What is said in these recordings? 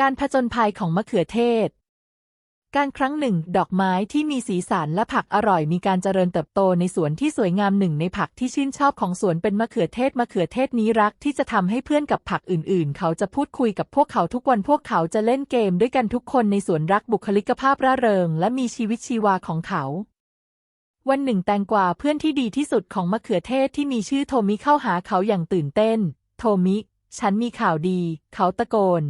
การผจญภัยของมะเขือเทศ การครั้งหนึ่ง ดอกไม้ที่มีสีสันและผักอร่อยมีการเจริญเติบโตในสวนที่สวยงามหนึ่งในผักที่ชื่นชอบของสวนเป็นมะเขือเทศมะเขือเทศนี้รักที่จะทำให้เพื่อนกับผักอื่นๆ เขาจะพูดคุยกับพวกเขาทุกวันพวกเขาจะเล่นเกมด้วยกันทุกคนในสวนรักบุคลิกภาพร่าเริง และมีชีวิตชีวาของเขาวันหนึ่งแตงกวาเพื่อนที่ดีที่สุดของมะเขือเทศที่มีชื่อโทมิเข้าหาเขาอย่างตื่นเต้น โทมิ ฉันมีข่าวดี เขาตะโกน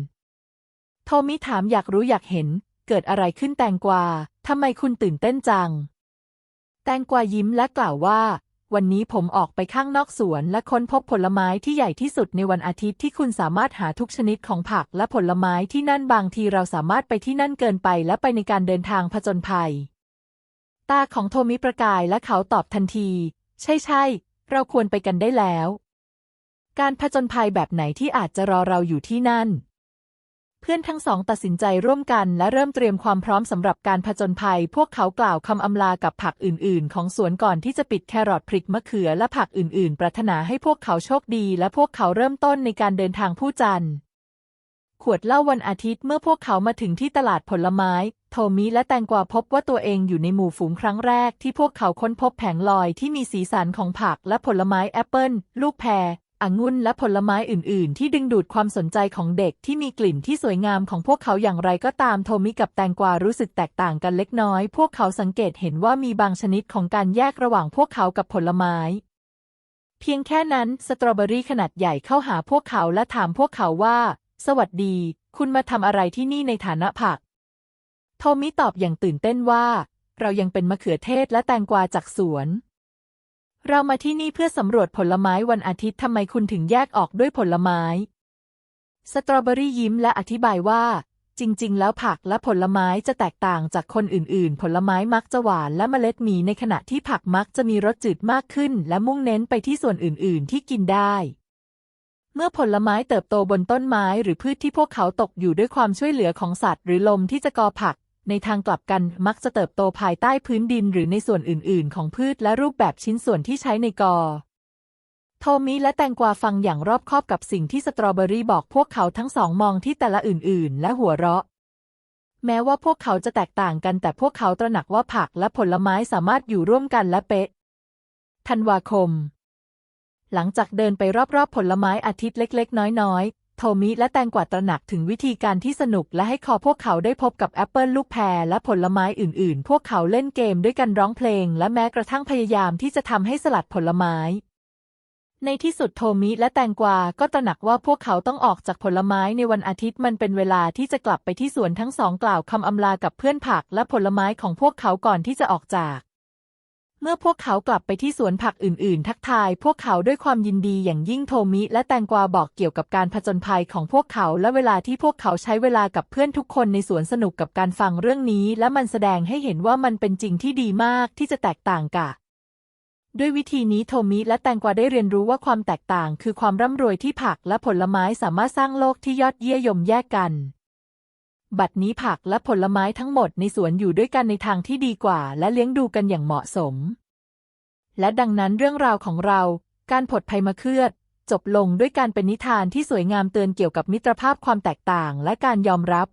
โทมิถามอยากรู้อยากเห็น เกิดอะไรขึ้นแตงกวาทำไมคุณตื่นเต้นจัง แตงกวายิ้มและกล่าวว่า วันนี้ผมออกไปข้างนอกสวนและค้นพบผลไม้ที่ใหญ่ที่สุดในวันอาทิตย์ที่คุณสามารถหาทุกชนิดของผักและผลไม้ที่นั่นบางทีเราสามารถไปที่นั่นเกินไปและไปในการเดินทางผจญภัย ตาของโทมิประกายและเขาตอบทันที ใช่ใช่เราควรไปกันได้แล้ว การผจญภัยแบบไหนที่อาจจะรอเราอยู่ที่นั่น เพื่อนทั้งสองตัดสินใจร่วมกันและเริ่มเตรียมความพร้อมสำหรับการผจญภัย พวกเขากล่าวคำอำลากับผักอื่น ๆ ของสวนก่อนที่จะปิดแครอทพริกมะเขือและผักอื่น ๆ ปรารถนาให้พวกเขาโชคดี และพวกเขาเริ่มต้นในการเดินทางผู้จันทร์ขวดเหล้าวันอาทิตย์เมื่อพวกเขามาถึงที่ตลาดผลไม้ โทมิและแตงกวาพบว่าตัวเองอยู่ในหมู่ฝูงครั้งแรก ที่พวกเขาค้นพบแผงลอยที่มีสีสันของผักและผลไม้แอปเปิลลูกแพร องุ่นและผลไม้อื่น ๆ ที่ดึงดูดความสนใจของเด็กที่มีกลิ่นที่สวยงามของพวกเขาอย่างไรก็ตามโทมิกับแตงกวารู้สึกแตกต่างกันเล็กน้อย พวกเขาสังเกตเห็นว่ามีบางชนิดของการแยกระหว่างพวกเขากับผลไม้ เพียงแค่นั้นสตรอเบอรี่ขนาดใหญ่เข้าหาพวกเขาและถามพวกเขาว่า สวัสดี คุณมาทำอะไรที่นี่ในฐานะผัก โทมิตอบอย่างตื่นเต้นว่า เรายังเป็นมะเขือเทศและแตงกวาจากสวน เรามาที่นี่เพื่อสำรวจผลไม้วันอาทิตย์ทำไมคุณถึงแยกออกด้วยผลไม้ สตรอเบอรี่ยิ้มและอธิบายว่า จริง ๆ แล้วผักและผลไม้จะแตกต่างจากคนอื่น ๆ ผลไม้มักจะหวานและเมล็ดมีในขณะที่ผักมักจะมีรสจืดมากขึ้น และมุ่งเน้นไปที่ส่วนอื่น ๆ ที่กินได้ เมื่อผลไม้เติบโตบนต้นไม้หรือพืชที่พวกเขาตกอยู่ด้วยความช่วยเหลือของสัตว์ หรือลมที่จะกอผัก ในทางกลับกันมักจะเติบโตภายใต้พื้นดินหรือในส่วนอื่น ๆ ของพืชและรูปแบบชิ้นส่วนที่ใช้ในกอ โทมิและแตงกวาฟังอย่างรอบคอบกับสิ่งที่สตรอเบอรี่บอกพวกเขาทั้งสองมองที่แต่ละอื่น ๆ และหัวเราะ แม้ว่าพวกเขาจะแตกต่างกันแต่พวกเขาตระหนักว่าผักและผลไม้สามารถอยู่ร่วมกันและเป๊ะ ธันวาคม หลังจากเดินไปรอบ ๆ ผลไม้อาทิตย์เล็ก ๆ น้อย ๆ โทมิและแตงกวาตระหนักถึงวิธีการที่สนุกและให้คอพวกเขาได้พบกับแอปเปิลลูกแพรและผลไม้อื่นๆ พวกเขาเล่นเกมด้วยกันร้องเพลง และแม้กระทั่งพยายามที่จะทำให้สลัดผลไม้ ในที่สุดโทมิและแตงกวาก็ตระหนักว่าพวกเขาต้องออกจากผลไม้ในวันอาทิตย์มันเป็นเวลาที่จะกลับไปที่สวนทั้งสองกล่าวคำอำลากับเพื่อนผักและผลไม้ของพวกเขาก่อนที่จะออกจาก เมื่อพวกเขากลับไปที่สวนผักอื่นๆ ทักทาย พวกเขาด้วยความยินดีอย่างยิ่งโทมิและแตงกวาบอกเกี่ยวกับการผจญภัยของพวกเขาและเวลาที่พวกเขาใช้เวลากับเพื่อนทุกคนในสวนสนุกกับการฟังเรื่องนี้ และมันแสดงให้เห็นว่ามันเป็นจริงที่ดีมากที่จะแตกต่างกะด้วยวิธีนี้โทมิและแตงกวาได้เรียนรู้ว่าความแตกต่าง คือความร่ำรวยที่ผักและผลไม้สามารถสร้างโลกที่ยอดเยี่ยมแยกกัน บัดนี้ผักและผลไม้ทั้งหมดในสวนอยู่ด้วยกันในทางที่ดีกว่า และเลี้ยงดูกันอย่างเหมาะสม และดังนั้นเรื่องราวของเรา การผดภัยมะเขือจบลงด้วยการเป็นนิทานที่สวยงามเตือนเกี่ยวกับมิตรภาพความแตกต่างและการยอมรับ